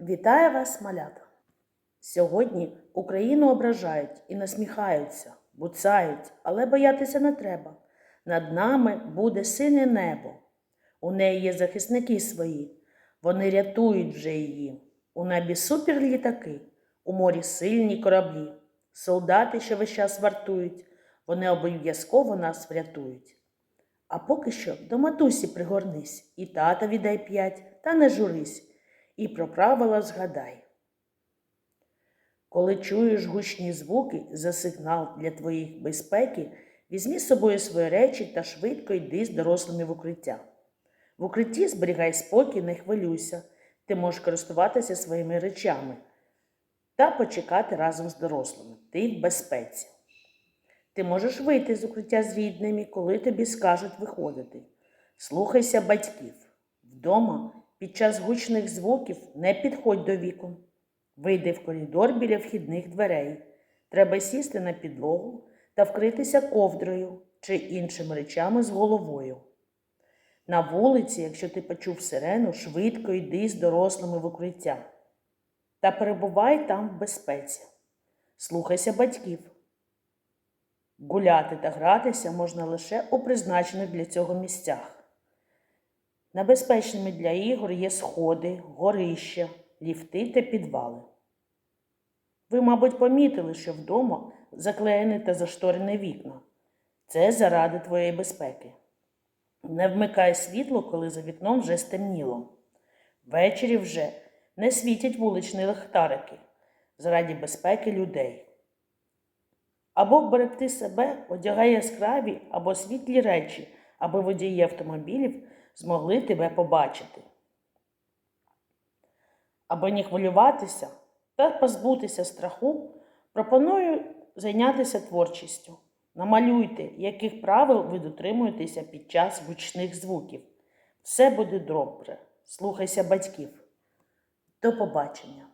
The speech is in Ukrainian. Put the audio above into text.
Вітаю вас, малята! Сьогодні Україну ображають і насміхаються, буцають, але боятися не треба. Над нами буде синє небо. У неї є захисники свої, вони рятують вже її. У небі суперлітаки, у морі сильні кораблі, солдати, що весь час вартують, вони обов'язково нас врятують. А поки що до матусі пригорнись, і тата віддай п'ять, та не журись, і про правила згадай. Коли чуєш гучні звуки за сигнал для твоїх безпеки, візьми з собою свої речі та швидко йди з дорослими в укриття. В укритті зберігай спокій, не хвилюйся, ти можеш користуватися своїми речами та почекати разом з дорослими. Ти в безпеці. Ти можеш вийти з укриття з рідними, коли тобі скажуть виходити. Слухайся батьків. Вдома під час гучних звуків не підходь до вікон. Вийди в коридор біля вхідних дверей. Треба сісти на підлогу та вкритися ковдрою чи іншими речами з головою. На вулиці, якщо ти почув сирену, швидко йди з дорослими в укриття. Та перебувай там в безпеці. Слухайся батьків. Гуляти та гратися можна лише у призначених для цього місцях. Небезпечними для ігор є сходи, горища, ліфти та підвали. Ви, мабуть, помітили, що вдома заклеєні та зашторені вікна. Це заради твоєї безпеки. Не вмикай світло, коли за вікном вже стемніло. Ввечері вже не світять вуличні ліхтарики заради безпеки людей. Або вберегти себе, одягай яскраві або світлі речі, аби водії автомобілів змогли тебе побачити. Аби не хвилюватися та позбутися страху, пропоную зайнятися творчістю. Намалюйте, яких правил ви дотримуєтеся під час гучних звуків. Все буде добре. Слухайся батьків. До побачення!